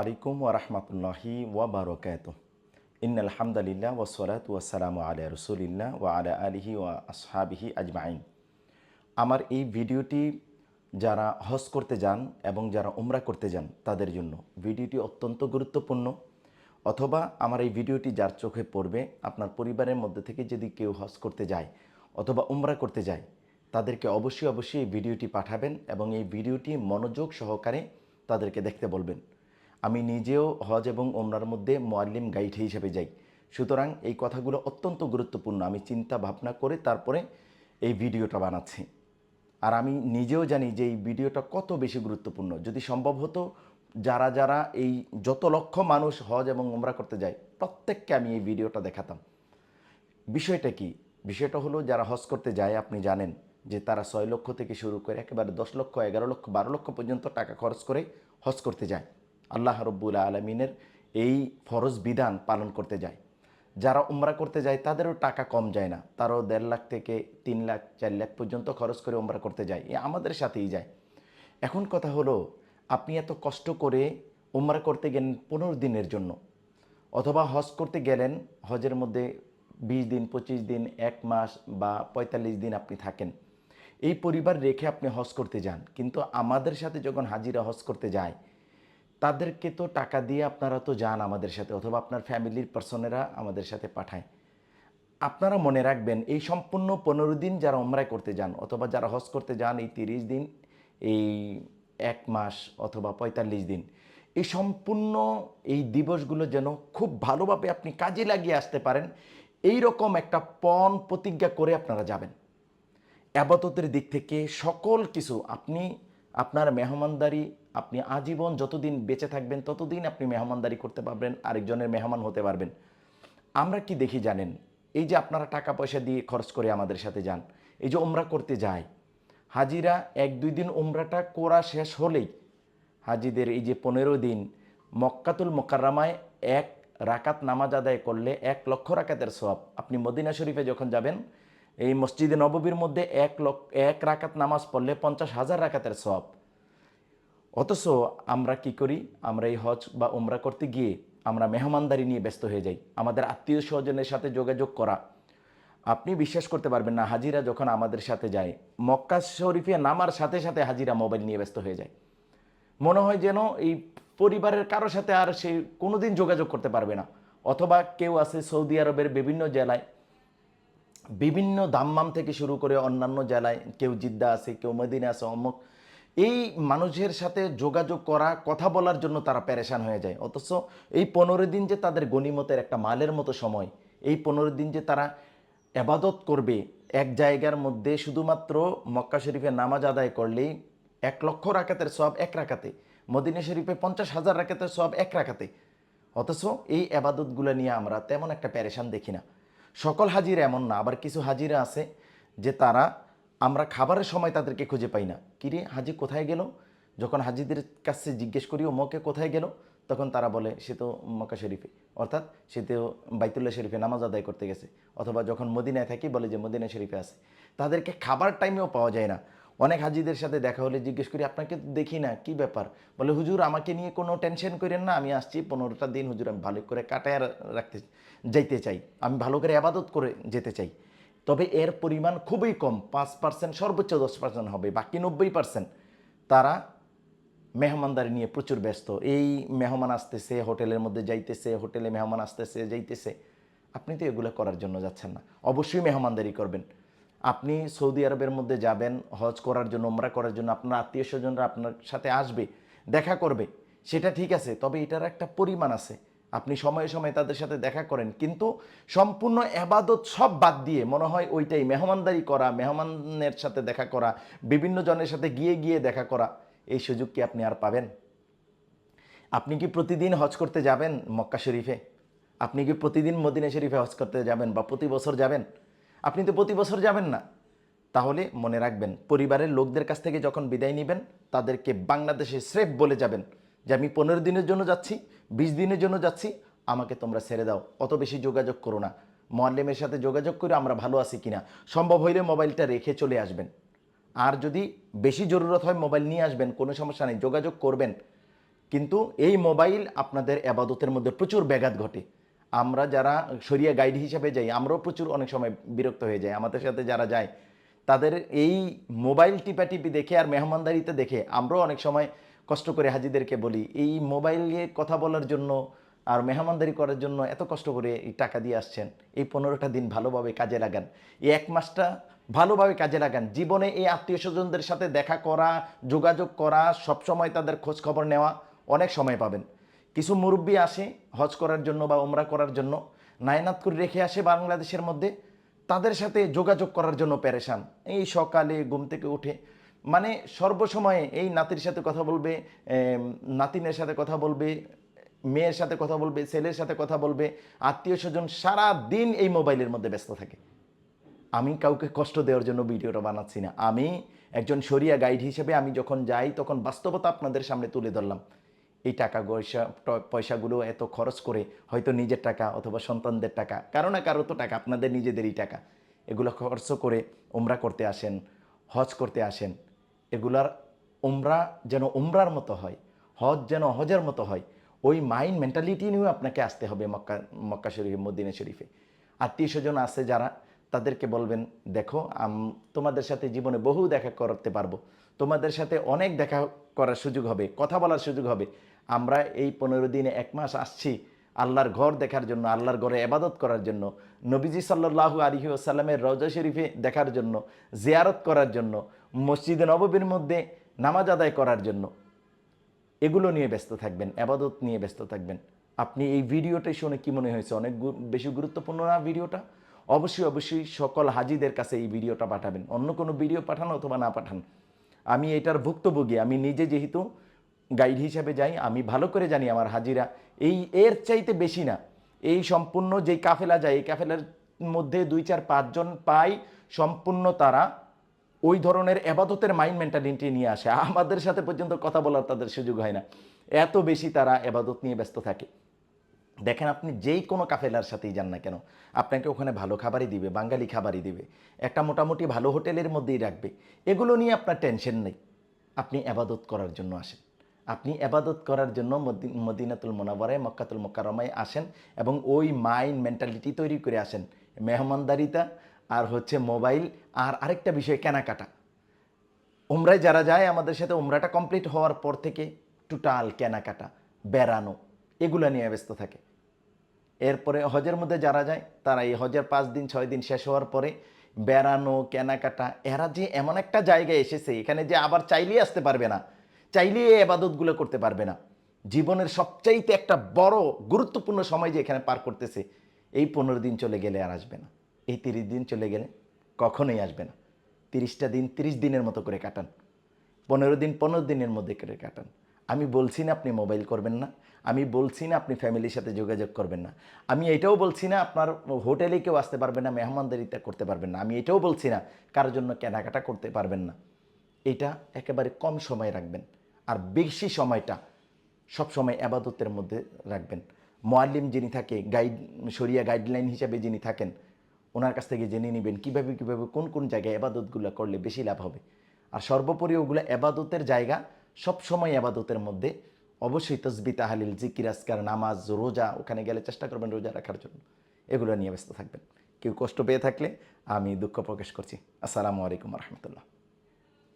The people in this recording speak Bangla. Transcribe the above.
আলাইকুম ওরহমতুল্লাহি ওয়াবারকাত ইন আলহামদুলিল্লাহ ওসলাত ওয়াসালাম আলা রসুলিল্লাহ ওয়া আলা আলিহি ওয়া আসহাবিহি আজমাইন আমার এই ভিডিওটি যারা হজ করতে যান এবং যারা উমরা করতে যান, তাদের জন্য ভিডিওটি অত্যন্ত গুরুত্বপূর্ণ। অথবা আমার এই ভিডিওটি যার চোখে পড়বে, আপনার পরিবারের মধ্যে থেকে যদি কেউ হজ করতে যায় অথবা উমরা করতে যায়, তাদেরকে অবশ্যই অবশ্যই এই ভিডিওটি পাঠাবেন এবং এই ভিডিওটি মনোযোগ সহকারে তাদেরকে দেখতে বলবেন। আমি নিজেও হজ এবং ওমরার মধ্যে মোয়াল্লিম গাইড হিসেবে যাই। সুতরাং এই কথাগুলো অত্যন্ত গুরুত্বপূর্ণ। আমি চিন্তা ভাবনা করে তারপরে এই ভিডিওটা বানাচ্ছি। আর আমি নিজেও জানি যে এই ভিডিওটা কত বেশি গুরুত্বপূর্ণ। যদি সম্ভব হতো, যারা যারা এই যত লক্ষ মানুষ হজ এবং ওমরা করতে যায়, প্রত্যেককে আমি এই ভিডিওটা দেখাতাম। বিষয়টা কি? বিষয়টা হলো, যারা হজ করতে যায়, আপনি জানেন যে তারা ছয় লক্ষ থেকে শুরু করে একেবারে দশ লক্ষ, এগারো লক্ষ, বারো লক্ষ পর্যন্ত টাকা খরচ করে হজ করতে যায়। আল্লাহ রব্বুল আলমিনের এই ফরজ বিধান পালন করতে যায়। যারা উমরা করতে যায়, তাদেরও টাকা কম যায় না। তারও দেড় লাখ থেকে তিন লাখ, চার লাখ পর্যন্ত খরচ করে উমরা করতে যায়। এ আমাদের সাথেই যায়। এখন কথা হলো, আপনি এত কষ্ট করে উমরা করতে গেলেন পনেরো দিনের জন্য। অথবা হজ করতে গেলেন, হজের মধ্যে বিশ দিন, পঁচিশ দিন, এক মাস বা পঁয়তাল্লিশ দিন আপনি থাকেন। এই পরিবার রেখে আপনি হজ করতে যান। কিন্তু আমাদের সাথে যখন হাজিরা হজ করতে যায় তাদেরকে তো টাকা দিয়ে আপনারা তো যান আমাদের সাথে, অথবা আপনার ফ্যামিলির পার্সনেরা আমাদের সাথে পাঠায়। আপনারা মনে রাখবেন, এই সম্পূর্ণ পনেরো দিন যারা ওমরায় করতে যান, অথবা যারা হজ করতে যান, এই তিরিশ দিন, এই এক মাস, অথবা পঁয়তাল্লিশ দিন, এই সম্পূর্ণ এই দিবসগুলো যেন খুব ভালোভাবে আপনি কাজে লাগিয়ে আসতে পারেন, এই রকম একটা পণ প্রতিজ্ঞা করে আপনারা যাবেন। আবাদতের দিক থেকে সকল কিছু আপনি, আপনার মেহমানদারি আপনি আজীবন যতদিন বেঁচে থাকবেন, ততদিন আপনি মেহমানদারি করতে পারবেন, আরেকজনের মেহমান হতে পারবেন। আমরা কি দেখি জানেন? এই যে আপনারা টাকা পয়সা দিয়ে খরচ করে আমাদের সাথে যান, এই যে ওমরা করতে যায়। হাজিরা এক দুই দিন ওমরাটা করা শেষ হলেই হাজিদের এই যে পনেরো দিন মক্কাতুল মোকাররামায় এক রাকাত নামাজ আদায় করলে এক লক্ষ রাকাতের সব আপনি মদিনা শরীফে যখন যাবেন, এই মসজিদে নববীর মধ্যে এক লক্ষ, এক রাকাত নামাজ পড়লে পঞ্চাশ হাজার রাকাতের সব অথচ আমরা কি করি? আমরা এই হজ বা উমরা করতে গিয়ে আমরা মেহমানদারি নিয়ে ব্যস্ত হয়ে যাই। আমাদের আত্মীয় স্বজনের সাথে যোগাযোগ করা। আপনি বিশ্বাস করতে পারবেন না, হাজিরা যখন আমাদের সাথে যায়, মক্কা শরীফে নামার সাথে সাথে হাজিরা মোবাইল নিয়ে ব্যস্ত হয়ে যায়। মনে হয় যেন এই পরিবারের কারোর সাথে আর সে কোনোদিন যোগাযোগ করতে পারবে না। অথবা কেউ আছে সৌদি আরবের বিভিন্ন জেলায়, বিভিন্ন দাম্মাম থেকে শুরু করে অন্যান্য জেলায়, কেউ জিদ্দা আছে, কেউ মদিনা আছে, অমুক এই মানুষের সাথে যোগাযোগ করা, কথা বলার জন্য তারা প্যারেশান হয়ে যায়। অথচ এই পনেরো দিন যে তাদের গণিমতের একটা মালের মতো সময়, এই পনেরো দিন যে তারা এবাদত করবে, এক জায়গার মধ্যে শুধুমাত্র মক্কা শরীফে নামাজ আদায় করলেই এক লক্ষ রাকাতের সব এক রাকাতে, মদিনা শরীফে পঞ্চাশ হাজার রাকাতের সব এক রাকাতে। অথচ এই আবাদতগুলো নিয়ে আমরা তেমন একটা প্যারেশান দেখি না। সকল হাজিরা এমন না, আবার কিছু হাজিরা আছে যে তারা আমরা খাবারের সময় তাদেরকে খুঁজে পাই না। কিরে হাজি কোথায় গেল? যখন হাজিদের কাছে জিজ্ঞেস করি, ও মকে কোথায় গেল? তখন তারা বলে, সে তো মক্কা শরীফে। অর্থাৎ সে তো বাইতুল্লাহ শরীফে নামাজ আদায় করতে গেছে। অথবা যখন মদিনায় থাকি, বলে যে মদিনা শরীফে আছে। তাদেরকে খাবার টাইমেও পাওয়া যায় না। অনেক হাজিদের সাথে দেখা হলে জিজ্ঞেস করি, আপনাকে দেখি না, কি ব্যাপার? বলে, হুজুর, আমাকে নিয়ে কোনো টেনশন করেন না। আমি আসছি পনেরোটা দিন, হুজুর, আমি ভালো করে কাটায় রাখতে যাইতে চাই। আমি ভালো করে আবাদত করে যেতে চাই। তবে এর পরিমাণ খুবই কম, পাঁচ পার্সেন্ট সর্বোচ্চ দশ পার্সেন্ট হবে, বাকি নব্বই পার্সেন্ট তারা মেহমানদারি নিয়ে প্রচুর ব্যস্ত। এই মেহমান আসতেছে, হোটেলের মধ্যে যাইতেছে, হোটেলে মেহমান আসতেছে, যাইতেছে। আপনি তো এগুলো করার জন্য যাচ্ছেন না। অবশ্যই মেহমানদারি করবেন। আপনি সৌদি আরবের মধ্যে যাবেন, হজ করার জন্য ওমরা করার জন্য, আপনার আত্মীয় স্বজনরা আপনার সাথে আসবে, দেখা করবে, সেটা ঠিক আছে, তবে এটার একটা পরিমাণ আছে। আপনি সময়ে সময়ে তাদের সাথে দেখা করেন। কিন্তু সম্পূর্ণ এবাদত সব বাদ দিয়ে মনে হয় ওইটাই, মেহমানদারি করা, মেহমানের সাথে দেখা করা, বিভিন্ন জনের সাথে গিয়ে গিয়ে দেখা করা, এই সুযোগ কি আপনি আর পাবেন? আপনি কি প্রতিদিন হজ করতে যাবেন মক্কা শরীফে? আপনি কি প্রতিদিন মদিনা শরীফে হজ করতে যাবেন বা প্রতি বছর যাবেন? আপনি তো প্রতি বছর যাবেন না। তাহলে মনে রাখবেন, পরিবারের লোকদের কাছ থেকে যখন বিদায় নেবেন, তাদেরকে বাংলাদেশে স্রেফ বলে যাবেন। যে আমি পনেরো দিনের জন্য যাচ্ছি, বিশ দিনের জন্য যাচ্ছি, আমাকে তোমরা ছেড়ে দাও। অত বেশি যোগাযোগ করো না। মোয়াল্লেমের সাথে যোগাযোগ করে আমরা ভালো আছি কিনা। সম্ভব হইলে মোবাইলটা রেখে চলে আসবেন। আর যদি বেশি জরুরত হয় মোবাইল নিয়ে আসবেন, কোনো সমস্যা নেই, যোগাযোগ করবেন। কিন্তু এই মোবাইল আপনাদের আবাদতের মধ্যে প্রচুর ব্যাঘাত ঘটে। আমরা যারা সরিয়া গাইড হিসাবে যাই, আমরাও প্রচুর অনেক সময় বিরক্ত হয়ে যাই। আমাদের সাথে যারা যায়, তাদের এই মোবাইল টিপাটিপি দেখে আর মেহমানদারিতে দেখে আমরাও অনেক সময় কষ্ট করে হাজিদেরকে বলি, এই মোবাইলে কথা বলার জন্য আর মেহমানদারি করার জন্য এত কষ্ট করে এই টাকা দিয়ে আসছেন, এই পনেরোটা দিন ভালোভাবে কাজে লাগান, এই এক মাসটা ভালোভাবে কাজে লাগান, জীবনে এই আত্মীয় স্বজনদের সাথে দেখা করা, যোগাযোগ করা, সবসময় তাদের খোঁজ খবর নেওয়া অনেক সময় পাবেন। কিছু মুরব্বী আসে হজ করার জন্য বা ওমরা করার জন্য নায়নাত করে রেখে আসে বাংলাদেশের মধ্যে, তাদের সাথে যোগাযোগ করার জন্য প্যারেশান এই সকালে ঘুম থেকে উঠে মানে সর্বসময়ে এই নাতির সাথে কথা বলবে নাতিনের সাথে কথা বলবে, মেয়ের সাথে কথা বলবে, ছেলের সাথে কথা বলবে, আত্মীয় স্বজন সারা দিন এই মোবাইলের মধ্যে ব্যস্ত থাকে। আমি কাউকে কষ্ট দেওয়ার জন্য ভিডিওটা বানাচ্ছি না। আমি একজন শরিয়া গাইড হিসেবে আমি যখন যাই, তখন বাস্তবতা আপনাদের সামনে তুলে ধরলাম। এই টাকা পয়সা পয়সাগুলো এত খরচ করে হয়তো নিজের টাকা অথবা সন্তানদের টাকা, কারও না কারও তো টাকা, আপনাদের নিজেদেরই টাকা। এগুলো খরচ করে ওমরা করতে আসেন, হজ করতে আসেন এগুলার উমরা যেন উমরার মতো হয়, হজ যেন হজের মতো হয়, ওই মাইন্ড মেন্টালিটি নিয়েও আপনাকে আসতে হবে মক্কা মক্কা শরীফে, মদিনা শরীফে। আত্মীয় স্বজন আছে যারা, তাদেরকে বলবেন, দেখো তোমাদের সাথে জীবনে বহু দেখা করতে পারব। তোমাদের সাথে অনেক দেখা করার সুযোগ হবে, কথা বলার সুযোগ হবে। আমরা এই পনেরো দিনে এক মাস আসছি আল্লাহর ঘর দেখার জন্য, আল্লাহর ঘরে এবাদত করার জন্য, নবীজি সাল্লাহু আলহি আসাল্লামের রজা শরীফে দেখার জন্য, জিয়ারত করার জন্য মসজিদে নববীর মধ্যে নামাজ আদায় করার জন্য। এগুলো নিয়ে ব্যস্ত থাকবেন, আবাদত নিয়ে ব্যস্ত থাকবেন। আপনি এই ভিডিওটাই শুনে কি মনে হয়েছে? অনেক বেশি গুরুত্বপূর্ণ না ভিডিওটা? অবশ্যই অবশ্যই সকল হাজিদের কাছে এই ভিডিওটা পাঠাবেন। অন্য কোনো ভিডিও পাঠান অথবা না পাঠান। আমি এটার ভুক্তভোগী। আমি নিজে যেহেতু গাইড হিসাবে যাই, আমি ভালো করে জানি আমার হাজিরা। এই, এর চাইতে বেশি না। এই সম্পূর্ণ যেই কাফেলা যায়, এই কাফেলার মধ্যে দুই চার পাঁচজন পাই, সম্পূর্ণ তারা ওই ধরনের এবাদতের মাইন্ড মেন্টালিটি নিয়ে আসে। আমাদের সাথে পর্যন্ত কথা বলার তাদের সুযোগ হয় না। এত বেশি তারা এবাদত নিয়ে ব্যস্ত থাকে। দেখেন আপনি যেই কোনো কাফেলার সাথেই যান না কেন, আপনাকে ওখানে ভালো খাবারই দিবে, বাঙালি খাবারই দিবে। একটা মোটামুটি ভালো হোটেলের মধ্যেই রাখবে। এগুলো নিয়ে আপনার টেনশন নেই। আপনি আবাদত করার জন্য আসেন। আপনি আবাদত করার জন্য মদিনাতুল মোনাবারায় মক্কাতুল মোকারমায় আসেন এবং ওই মাইন্ড মেন্টালিটি তৈরি করে আসেন। মেহমানদারিতা আর হচ্ছে মোবাইল আর আরেকটা বিষয়, কেনাকাটা। উমরায় যারা যায়, আমাদের সাথে উমরাটা কমপ্লিট হওয়ার পর থেকে টোটাল কেনাকাটা, বেড়ানো, এগুলো নিয়ে ব্যস্ত থাকে। এরপরে হজের মধ্যে যারা যায়, তারা এই হজের পাঁচ দিন, ছয় দিন শেষ হওয়ার পরে বেড়ানো, কেনাকাটা, এরা যে এমন একটা জায়গায় এসেছে, এখানে যে আবার চাইলেই আসতে পারবে না, চাইলেই এই আবাদতগুলো করতে পারবে না। জীবনের সবচাইতে একটা বড়, গুরুত্বপূর্ণ সময় যে এখানে পার করতেছে, এই পনেরো দিন চলে গেলে আর আসবে না। এই তিরিশ দিন চলে গেলে কখনোই আসবে না। তিরিশটা দিন তিরিশ দিনের মতো করে কাটান। পনেরো দিন পনেরো দিনের মধ্যে করে কাটান। আমি বলছি না আপনি মোবাইল করবেন না। আমি বলছি না আপনি ফ্যামিলির সাথে যোগাযোগ করবেন না। আমি এটাও বলছি না আপনার হোটেলে কেউ আসতে পারবেন না মেহমানদারিতা করতে পারবেন না। আমি এটাও বলছি না কারোর জন্য কেনাকাটা করতে পারবেন না। এটা একেবারে কম সময় রাখবেন। আর বেশি সময়টা সব সময় আবাদতের মধ্যে রাখবেন। মোয়াল্লিম যিনি থাকে, গাইড, শরিয়া গাইডলাইন হিসাবে যিনি থাকেন ওনার কাছ থেকে জেনে নেবেন কীভাবে কীভাবে, কোন কোন জায়গায় আবাদতগুলো করলে বেশি লাভ হবে। আর সর্বোপরি ওগুলো আবাদতের জায়গা সব সময় আবাদতের মধ্যে। অবশ্যই তসবি, তাহালিল জিকিরাজকার নামাজ, রোজা, ওখানে গেলে চেষ্টা করবেন রোজা রাখার জন্য। এগুলো নিয়ে ব্যস্ত থাকবেন। কেউ কষ্ট পেয়ে থাকলে আমি দুঃখ প্রকাশ করছি। আসসালামু আলাইকুম রহমতুল্লাহ।